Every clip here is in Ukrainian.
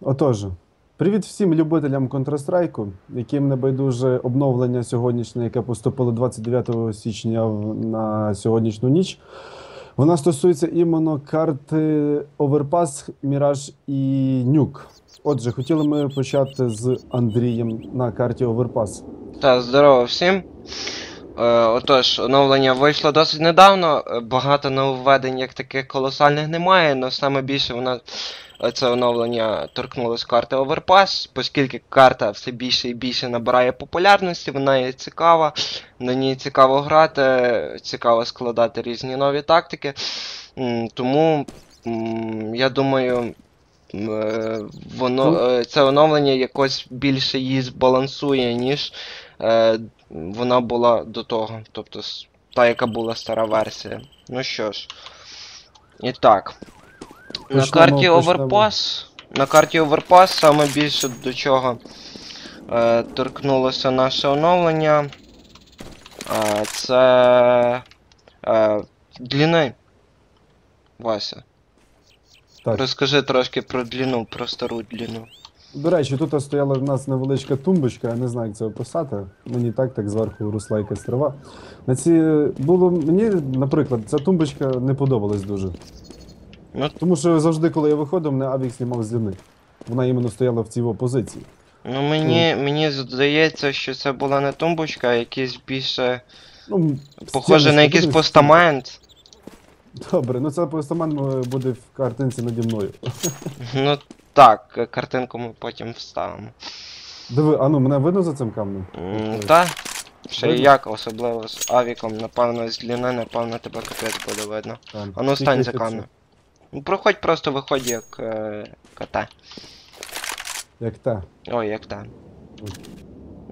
Отож, привіт всім любителям Counter-Strike, яким не байдуже обновлення сьогоднішнє, яке поступило 29 січня на сьогоднішню ніч. Вона стосується іменно карти Overpass, Mirage і Nuke. Отже, хотіли ми почати з Андрієм на карті Overpass. Та, здорово всім. Е, отож, оновлення вийшло досить недавно. е, Багато нововведень як таких колосальних немає, але саме більше вона це оновлення торкнулося карти Overpass, оскільки карта все більше і більше набирає популярності, вона є цікава, на ній цікаво грати, цікаво складати різні нові тактики. Тому я думаю. е, Воно е, це оновлення якось більше її збалансує, ніж е, вона була до того. Тобто та, яка була стара версія. Ну що ж. І так. На карті. Overpass. На карті Overpass саме більше до чого е, торкнулося наше оновлення. Е, це. Е, длини. Вася. Так. Розкажи трошки про длину, про стару длину. До речі, тут стояла в нас невеличка тумбочка, я не знаю, як це описати. Мені так, так зверху росла якась трава. На ці було мені, наприклад, ця тумбочка не подобалась дуже. Ну, Тому що завжди, коли я виходив, мене авік знімав з длини. Вона іменно стояла в цій во позиції. Ну, мені, мені здається, що це була не тумбочка, а якийсь більше. Ну, Похоже стіни, на якийсь стіни. постамент. Добре, ну це постамент е, буде в картинці наді мною. Ну так, картинку ми потім вставимо. Диви, а ну мене видно за цим камнем? М, Та, ще й Видно? як, особливо з авіком, напевно, з длини, напевно, тебе капець буде видно. Там. А ну стань за камнем. Ну, проходь просто виходь як е, кота. Як те. Ой, як та.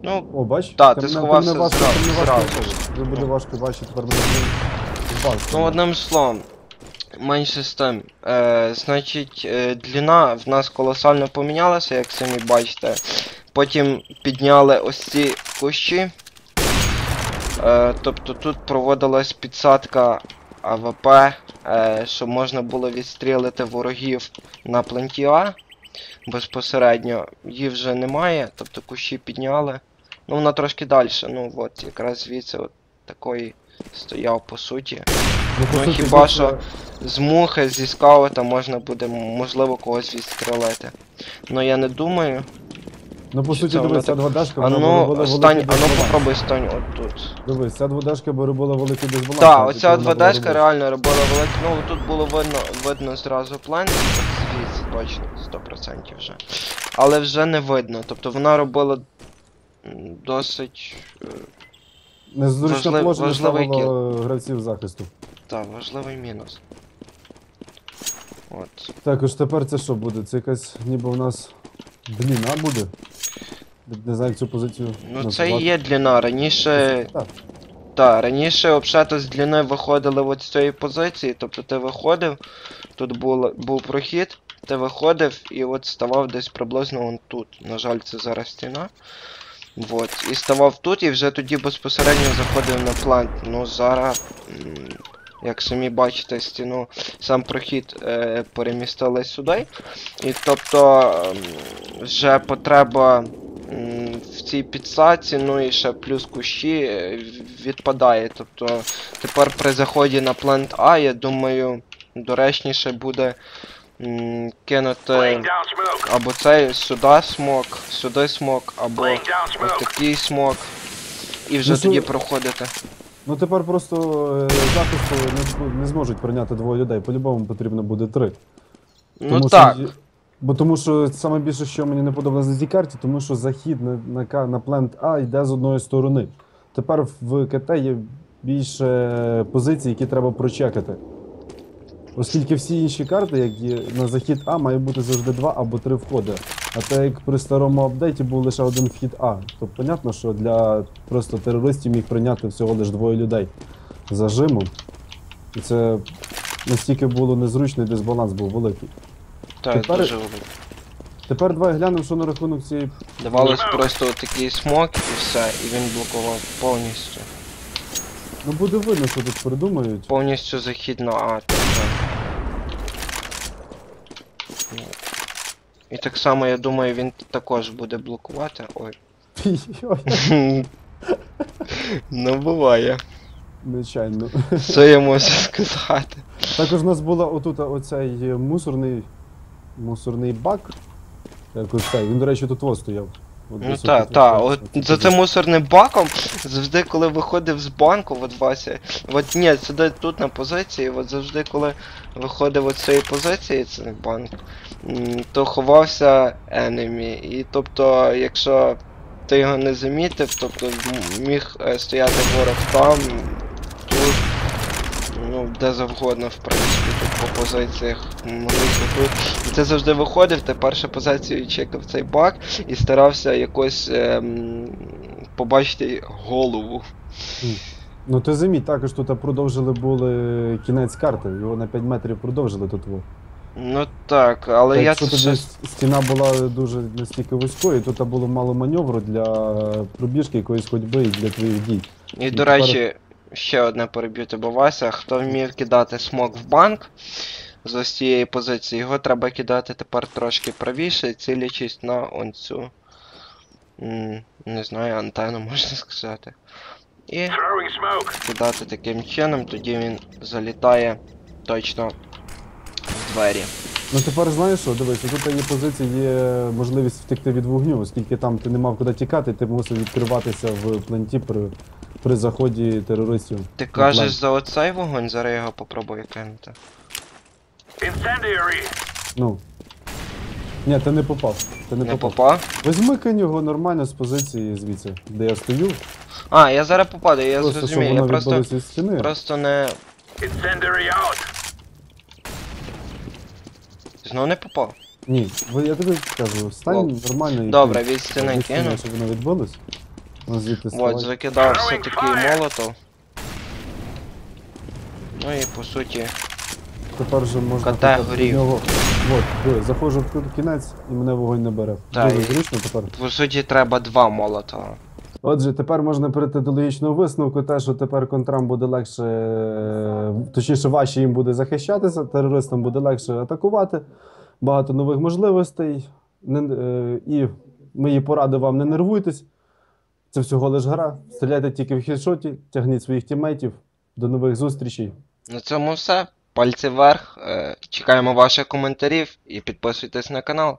Ну, О, бач? Та, ти сховався мене важко, мене важко зразу. Тобі буде важко бачити, тепер мене бачити. Ну, одним словом, менше з тим. Е, значить, е, длина в нас колосально помінялася, як самі бачите. Потім підняли ось ці кущі. Е, тобто тут проводилась підсадка АВП, е, щоб можна було відстрілити ворогів на пленті А. Безпосередньо її вже немає, тобто кущі підняли. Ну, вона трошки далі. Ну от, якраз звідси от такої стояв по суті. Ну, по Ну, суті, хіба що з мухи, зі скаута можна буде, можливо, когось відстрелити. Ну я не думаю. Ну, по Чи суті, це воно дивись, ця так- дводашка, А ну, була стань, великий а ну дисбаланс. попробуй стань отут. Дивись, ця дводашка була великий дисбаланс. Так, вона оця була двадешка робила. реально робила велике. Ну тут було видно, видно зразу план, звідси точно, 100% вже. Але вже не видно. Тобто вона робила м, досить. е, Незручне важлив- положення важливий ставило гравців захисту. та, важливий мінус. От. Також тепер це що буде? Це якась ніби у нас дліна буде. Не знаю, як цю позицію. Ну це і є длина. Раніше. Так. Раніше обшето з длини виходили от з цієї позиції, тобто ти виходив, тут був, був прохід, ти виходив і от ставав десь приблизно вон тут. На жаль, це зараз стіна. От. І ставав тут і вже тоді безпосередньо заходив на плант. Ну зараз, як самі бачите, стіну, сам прохід е, перемістили сюди. І тобто ем, вже потреба в цій підсадці, ну і ще плюс кущі е, відпадає. Тобто тепер при заході на плент А, я думаю, доречніше буде м, кинути або цей сюди смок, сюди смок, або ось такий смок. І вже Ну, тоді проходити. Ну тепер просто е, захисту не, не зможуть прийняти двоє людей. По-любому потрібно буде три. Ну що так. є- Бо тому що саме більше, що мені не подобалося на цій карті, тому що захід на, на, ка- на плент А йде з одної сторони. Тепер в КТ є більше позицій, які треба прочекати. Оскільки всі інші карти, як на захід А, має бути завжди два або три входи. А так як при старому апдейті був лише один вхід А, то понятно, що для просто терористів міг прийняти всього лише двоє людей зажиму. І це настільки було незручно і дисбаланс був великий. Так, Тепер- дуже великий. Тепер давай глянемо, що на рахунок цієї. Давалось просто такий смок і все, і він блокував повністю. Ну буде видно, що тут придумають. Повністю захід на А. тобто. І так само, я думаю, він також буде блокувати. Ой. Ну буває. Нечайно. Що я можу сказати? Також у нас була отут оцей мусорний. мусорний бак. Якось цей. Він, до речі, тут во стояв. Ну так, так, от за цим мусорним баком, завжди, коли виходив з банку, от Вася, от ні, сидить тут на позиції, от завжди, коли виходив от цієї позиції, це не банк, то ховався енемі. І тобто, якщо ти його не замітив, тобто міг е, стояти ворог там, ну, де завгодно, в принципі, тут по позиціях, тут. І ти завжди виходив, ти першу позицію чекав цей бак і старався якось ем, побачити голову. Ну ти заміть, також тут продовжили були кінець карти, його на 5 метрів продовжили тут. Во. Ну так, але Так, я це тоді щось... стіна була дуже настільки вузькою, тут було мало маневру для пробіжки якоїсь ходьби і для твоїх дій. І до тепер- речі, ще одне переб'ю тебе, Вася. Хто вмів кидати смок в банк з ось цієї позиції, його треба кидати тепер трошки правіше, цілячись на он цю. Не знаю, антенну можна сказати. І кидати таким чином, тоді він залітає точно в двері. Ну тепер знаєш що, дивись, тут є позиції, є можливість втекти від вогню, оскільки там ти не мав куди тікати, ти мусив відкриватися в пленті при, при заході терористів. Ти кажеш за оцей вогонь, зараз я його попробую кинути. Incendiary. Ну. Ні, ти не попав. Ти не, Не попав. попав? Візьми кинь його нормально з позиції звідси, де я стою. А, я зараз попаду, я просто щоб зрозумів, я просто, стіни. просто не. Incendiary out. Знов не попав. Ні, я тобі кажу, стань Лол. нормально і Добре, від стіни Від стіни, кину. щоб воно відбилось. Ну, звідти От, ставай. закидав все-таки молотов. Ну і по суті. Тепер вже можна Кота хоча горів. від нього. От, диви, заходжу в кут- кінець і мене вогонь не бере. Так, Дуже і- зручно тепер. По суті, треба два молотова. Отже, тепер можна перейти до логічного висновку, те, що тепер контрам буде легше, е, точніше, важче їм буде захищатися, терористам буде легше атакувати, багато нових можливостей. Не- е, І мої поради вам не нервуйтесь. Це всього лиш гра. Стріляйте тільки в хідшоті, тягніть своїх тімейтів. До нових зустрічей. На цьому все. Пальці вверх. е, Чекаємо ваших коментарів і підписуйтесь на канал.